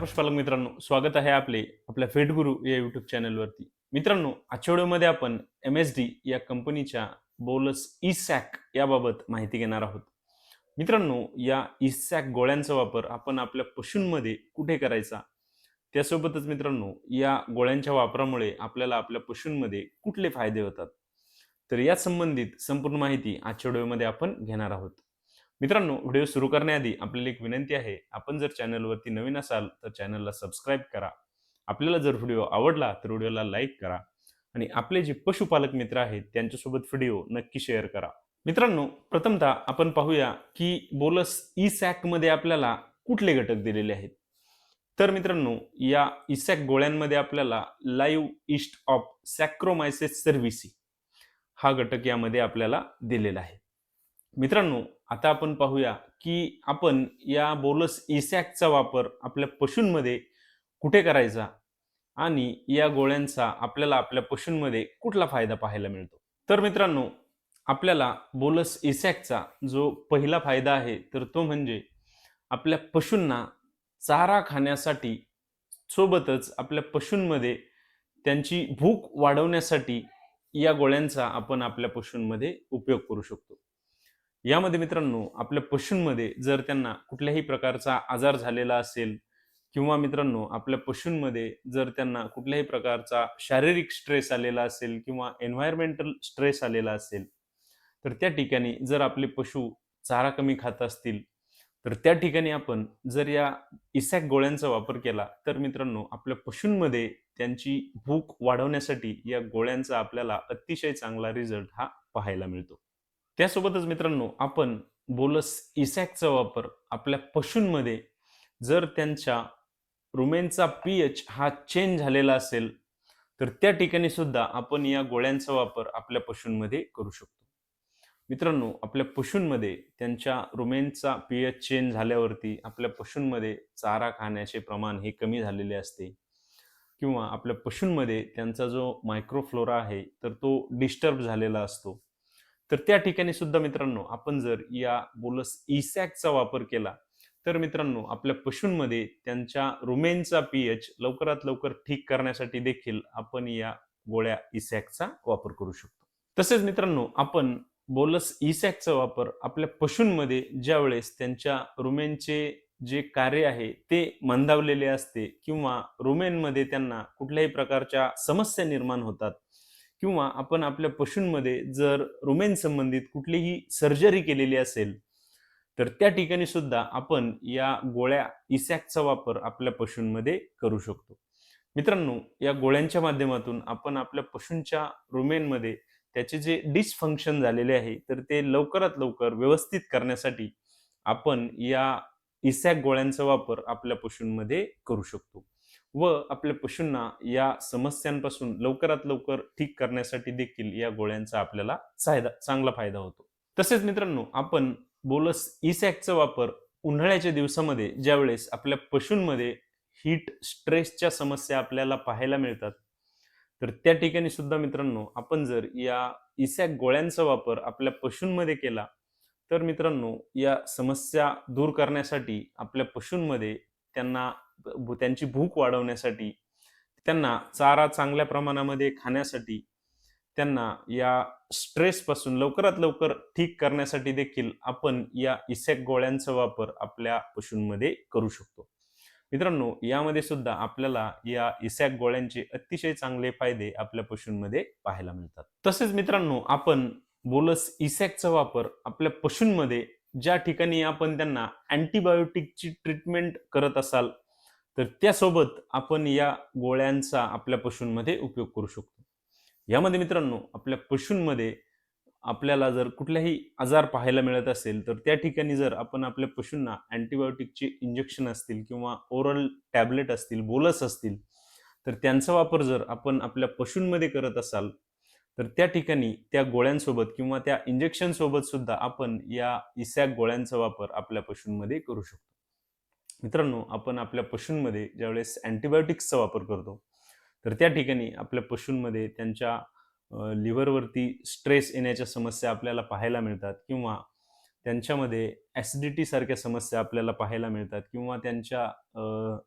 पुष्पालक मित्रांनो स्वागत आहे आपले आपल्या फेटगुरू या युट्यूब चॅनलवरती मित्रांनो आजच्या व्हिडिओमध्ये आपण एम एस डी या कंपनीच्या बोलस ई सॅक याबाबत माहिती घेणार आहोत. मित्रांनो या ई सॅक गोळ्यांचा वापर आपण आपल्या पशूंमध्ये कुठे करायचा? त्यासोबतच मित्रांनो या गोळ्यांच्या वापरामुळे आपल्याला आपल्या पशूंमध्ये कुठले फायदे होतात? तर या संबंधित संपूर्ण माहिती आजच्या व्हिडिओमध्ये आपण घेणार आहोत. मित्रांनो व्हिडिओ सुरू करण्याआधी आपल्याला एक विनंती आहे आपण जर चॅनलवरती नवीन असाल तर चॅनलला सबस्क्राईब करा. आपल्याला जर व्हिडिओ आवडला तर व्हिडिओला लाईक करा आणि आपले जे पशुपालक मित्र आहेत त्यांच्यासोबत व्हिडिओ नक्की शेअर करा. मित्रांनो प्रथमतः आपण पाहूया की बोलस ई सॅकमध्ये आपल्याला कुठले घटक दिलेले आहेत. तर मित्रांनो या इसॅक गोळ्यांमध्ये आपल्याला live yeast of Saccharomyces cerevisiae हा घटक यामध्ये आपल्याला दिलेला आहे. मित्रांनो आता आपण पाहूया की आपण या बोलस इसॅकचा वापर आपल्या पशूंमध्ये कुठे करायचा आणि या गोळ्यांचा आपल्याला आपल्या पशूंमध्ये कुठला फायदा पाहायला मिळतो? तर मित्रांनो आपल्याला बोलस इसॅकचा जो पहिला फायदा आहे तर तो म्हणजे आपल्या पशूंना चारा खाण्यासाठी सोबतच आपल्या पशूंमध्ये त्यांची भूक वाढवण्यासाठी या गोळ्यांचा आपण आपल्या पशूंमध्ये उपयोग करू शकतो. यामध्ये मित्रांनो आपल्या पशूंमध्ये जर त्यांना कुठल्याही प्रकारचा आजार झालेला असेल किंवा मित्रांनो आपल्या पशूंमध्ये जर त्यांना कुठल्याही प्रकारचा शारीरिक स्ट्रेस आलेला असेल किंवा एन्व्हायरमेंटल स्ट्रेस आलेला असेल तर त्या ठिकाणी जर आपले पशु चारा कमी खात असतील तर त्या ठिकाणी आपण जर या इसॅक गोळ्यांचा वापर केला तर मित्रांनो आपल्या पशूंमध्ये त्यांची भूक वाढवण्यासाठी या गोळ्यांचा आपल्याला अतिशय चांगला रिझल्ट हा पाहायला मिळतो. त्यासोबतच मित्रांनो आपण बोलस इसॅकचा वापर आपल्या पशूंमध्ये जर त्यांच्या रुमेनचा पी एच हा चेंज झालेला असेल तर त्या ठिकाणी सुद्धा आपण या गोळ्यांचा वापर आपल्या पशूंमध्ये करू शकतो. मित्रांनो आपल्या पशूंमध्ये त्यांच्या रुमेनचा पी एच चेंज झाल्यावरती आपल्या पशूंमध्ये चारा खाण्याचे प्रमाण हे कमी झालेले असते. किंवा आपल्या पशूंमध्ये त्यांचा जो मायक्रोफ्लोरा आहे तर तो डिस्टर्ब झालेला असतो. तर त्या ठिकाणी सुद्धा मित्रांनो आपण जर या बोलस इसॅकचा वापर केला तर मित्रांनो आपल्या पशूंमध्ये त्यांच्या रुमेनचा पी एच लवकरात लवकर ठीक करण्यासाठी देखील आपण या गोळ्या इसॅकचा वापर करू शकतो. तसेच मित्रांनो आपण बोलस इसॅकचा वापर आपल्या पशूंमध्ये ज्या वेळेस त्यांच्या रुमेनचे जे कार्य आहे ते मंदावलेले असते किंवा रुमेनमध्ये त्यांना कुठल्याही प्रकारच्या समस्या निर्माण होतात किंवा आपण आपल्या पशूंमध्ये जर रुमेन संबंधित कुठलीही सर्जरी केलेली असेल तर त्या ठिकाणी सुद्धा आपण या गोळ्या इसॅकचा वापर आपल्या पशूंमध्ये करू शकतो. मित्रांनो या गोळ्यांच्या माध्यमातून आपण आपल्या पशूंच्या रुमेनमध्ये त्याचे जे डिसफंक्शन झालेले आहे तर ते लवकरात लवकर व्यवस्थित करण्यासाठी आपण या इसॅक गोळ्यांचा वापर आपल्या पशूंमध्ये करू शकतो. व आपल्या पशूंना या समस्यांपासून लवकरात लवकर ठीक करण्यासाठी देखील या गोळ्यांचा आपल्याला चांगला फायदा होतो. तसेच मित्रांनो आपण बोलस इसॅकचा वापर उन्हाळ्याच्या दिवसामध्ये ज्यावेळेस आपल्या पशूंमध्ये हीट स्ट्रेसच्या समस्या आपल्याला पाहायला मिळतात तर त्या ठिकाणी सुद्धा मित्रांनो आपण जर या इसॅक गोळ्यांचा वापर आपल्या पशूंमध्ये केला तर मित्रांनो या समस्या दूर करण्यासाठी आपल्या पशूंमध्ये त्यांना त्यांची भूक वाढवण्यासाठी त्यांना चारा चांगल्या प्रमाणामध्ये खाण्यासाठी त्यांना या स्ट्रेसपासून लवकरात लवकर ठीक करण्यासाठी देखील आपण या इसेक गोळ्यांचा वापर आपल्या पशूंमध्ये करू शकतो. मित्रांनो यामध्ये सुद्धा आपल्याला या इसॅक गोळ्यांचे अतिशय चांगले फायदे आपल्या पशूंमध्ये पाहायला मिळतात. तसेच मित्रांनो आपण बोलस इसॅकचा वापर आपल्या पशूंमध्ये ज्या ठिकाणी आपण त्यांना अँटीबायोटिकची ट्रीटमेंट करत असाल तर त्यासोबत आपण या गोळ्यांचा आपल्या पशूंमध्ये उपयोग करू शकतो. यामध्ये मित्रांनो आपल्या पशूंमध्ये आपल्याला जर कुठल्याही आजार पाहायला मिळत असेल तर त्या ठिकाणी जर आपण आपल्या पशूंना अँटीबायोटिकचे इंजेक्शन असतील किंवा ओरल टॅबलेट असतील बोलस असतील तर त्यांचा वापर जर आपण आपल्या पशूंमध्ये करत असाल तर त्या ठिकाणी त्या गोळ्यांसोबत किंवा त्या इंजेक्शन सोबत सुद्धा आपण या इसॅक गोळ्यांचा वापर आपल्या पशूंमध्ये करू शकतो. मित्रांनो आपण आपल्या पशूंमध्ये ज्यावेळेस अँटीबायोटिक्सचा वापर करतो तर त्या ठिकाणी आपल्या पशूंमध्ये त्यांच्या लिव्हरवरती स्ट्रेस येण्याच्या समस्या आपल्याला पाहायला मिळतात किंवा त्यांच्यामध्ये ॲसिडिटीसारख्या समस्या आपल्याला पाहायला मिळतात किंवा त्यांच्या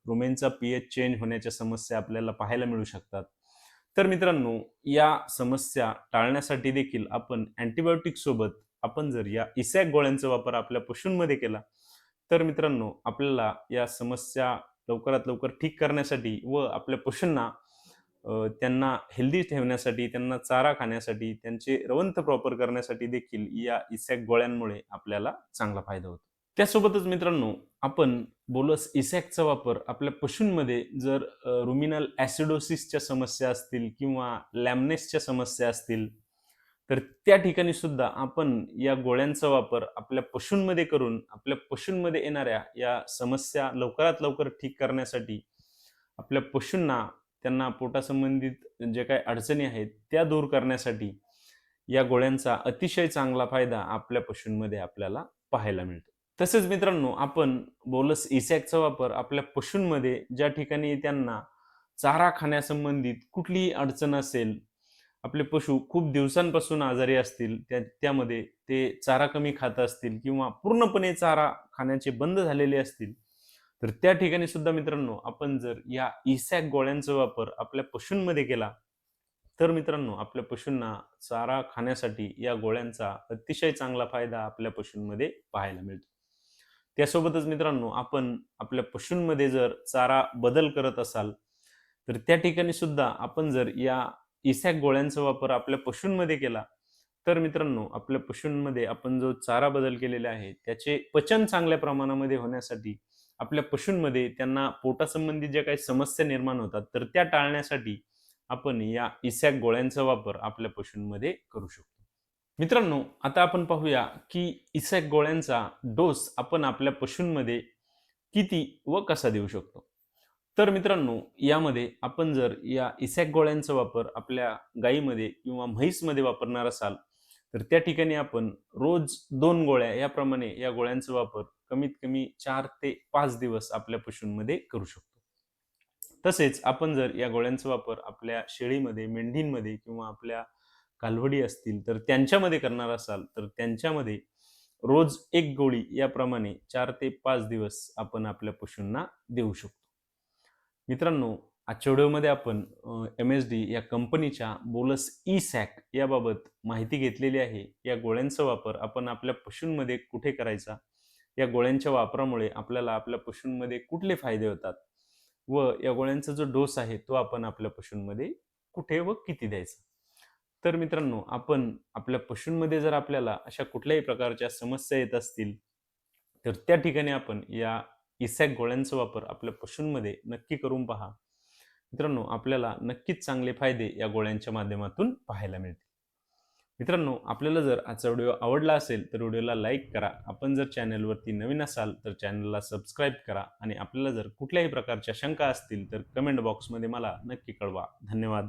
रुमेनचा पी एच चेंज होण्याच्या समस्या आपल्याला पाहायला मिळू शकतात. तर मित्रांनो या समस्या टाळण्यासाठी देखील आपण अँटीबायोटिक सोबत आपण जर या इसॅक गोळ्यांचा वापर आपल्या पशूंमध्ये केला तर मित्रांनो आपल्याला या समस्या लवकरात लवकर ठीक करण्यासाठी व आपल्या पशूंना त्यांना हेल्दी ठेवण्यासाठी त्यांना चारा खाण्यासाठी त्यांचे रवंथ प्रॉपर करण्यासाठी देखील या इसॅक गोळ्यांमुळे आपल्याला चांगला फायदा होतो. त्यासोबतच मित्रांनो आपण बोलस इसॅकचा वापर आपल्या पशूंमध्ये जर रुमिनल ॲसिडोसिसच्या समस्या असतील किंवा लॅमनेसच्या समस्या असतील तर त्या ठिकाणी सुद्धा आपण या गोळ्यांचा वापर आपल्या पशूंमध्ये करून आपल्या पशूंमध्ये येणाऱ्या या समस्या लवकरात लवकर ठीक करण्यासाठी आपल्या पशूंना त्यांना पोटासंबंधित जे काही अडचणी आहेत त्या दूर करण्यासाठी या गोळ्यांचा अतिशय चांगला फायदा आपल्या पशूंमध्ये आपल्याला पाहायला मिळतो. तसेच मित्रांनो आपण बोलस इसॅकचा वापर आपल्या पशूंमध्ये ज्या ठिकाणी त्यांना चारा खाण्यासंबंधित कुठलीही अडचण असेल आपले पशु खूप दिवसांपासून आजारी असतील त्या त्यामध्ये ते चारा कमी खात असतील किंवा पूर्णपणे चारा खाण्याचे बंद झालेले असतील तर त्या ठिकाणी सुद्धा मित्रांनो आपण जर या इसॅक गोळ्यांचा वापर आपल्या पशूंमध्ये केला तर मित्रांनो आपल्या पशूंना चारा खाण्यासाठी या गोळ्यांचा अतिशय चांगला फायदा आपल्या पशूंमध्ये पाहायला मिळतो. त्यासोबतच मित्रांनो आपण आपल्या पशूंमध्ये जर चारा बदल करत असाल तर त्या ठिकाणी सुद्धा आपण जर या इसॅक गोळ्यांचा वापर आपल्या पशूंमध्ये केला. तर मित्रांनो आपल्या पशूंमध्ये आपण जो चारा बदल केलेला आहे त्याचे पचन चांगल्या प्रमाणामध्ये होण्यासाठी आपल्या पशूंमध्ये त्यांना पोटासंबंधी ज्या काही समस्या निर्माण होतात तर त्या टाळण्यासाठी आपण या इसॅक गोळ्यांचा वापर आपल्या पशूंमध्ये करू शकतो. मित्रांनो आता आपण पाहूया की इसॅक गोळ्यांचा डोस आपण आपल्या पशूंमध्ये किती व कसा देऊ शकतो? तर मित्रांनो यामध्ये आपण जर या इसॅक गोळ्यांचा वापर आपल्या गायीमध्ये किंवा म्हैसमध्ये वापरणार असाल तर त्या ठिकाणी आपण रोज दोन गोळ्या याप्रमाणे या गोळ्यांचा वापर कमीत कमी चार ते पाच दिवस आपल्या पशूंमध्ये करू शकतो. तसेच आपण जर या गोळ्यांचा वापर आपल्या शेळीमध्ये मेंढींमध्ये किंवा आपल्या कालवडी असतील तर त्यांच्यामध्ये करणार असाल तर त्यांच्यामध्ये रोज एक गोळी याप्रमाणे चार ते पाच दिवस आपण आपल्या पशूंना देऊ शकतो. मित्रांनो आजच्या व्हिडिओमध्ये आपण एम एस डी या कंपनीच्या बोलस ई सॅक याबाबत माहिती घेतलेली आहे. या गोळ्यांचा वापर आपण आपल्या पशूंमध्ये कुठे करायचा? या गोळ्यांच्या वापरामुळे आपल्याला आपल्या पशूंमध्ये कुठले फायदे होतात? व या गोळ्यांचा जो डोस आहे तो आपण आपल्या पशूंमध्ये कुठे व किती द्यायचा? तर मित्रांनो आपण आपल्या पशूंमध्ये जर आपल्याला अशा कुठल्याही प्रकारच्या समस्या येत असतील तर त्या ठिकाणी आपण या इसॅक गोळ्यांचा वापर आपल्या पशूंमध्ये नक्की करून पहा. मित्रांनो आपल्याला नक्कीच चांगले फायदे या गोळ्यांच्या माध्यमातून पाहायला मिळतील. मित्रांनो आपल्याला जर आजचा व्हिडिओ आवडला असेल तर व्हिडिओला लाईक करा. आपण जर चॅनलवरती नवीन असाल तर चॅनलला सबस्क्राईब करा आणि आपल्याला जर कुठल्याही प्रकारच्या शंका असतील तर कमेंट बॉक्समध्ये मला नक्की कळवा. धन्यवाद.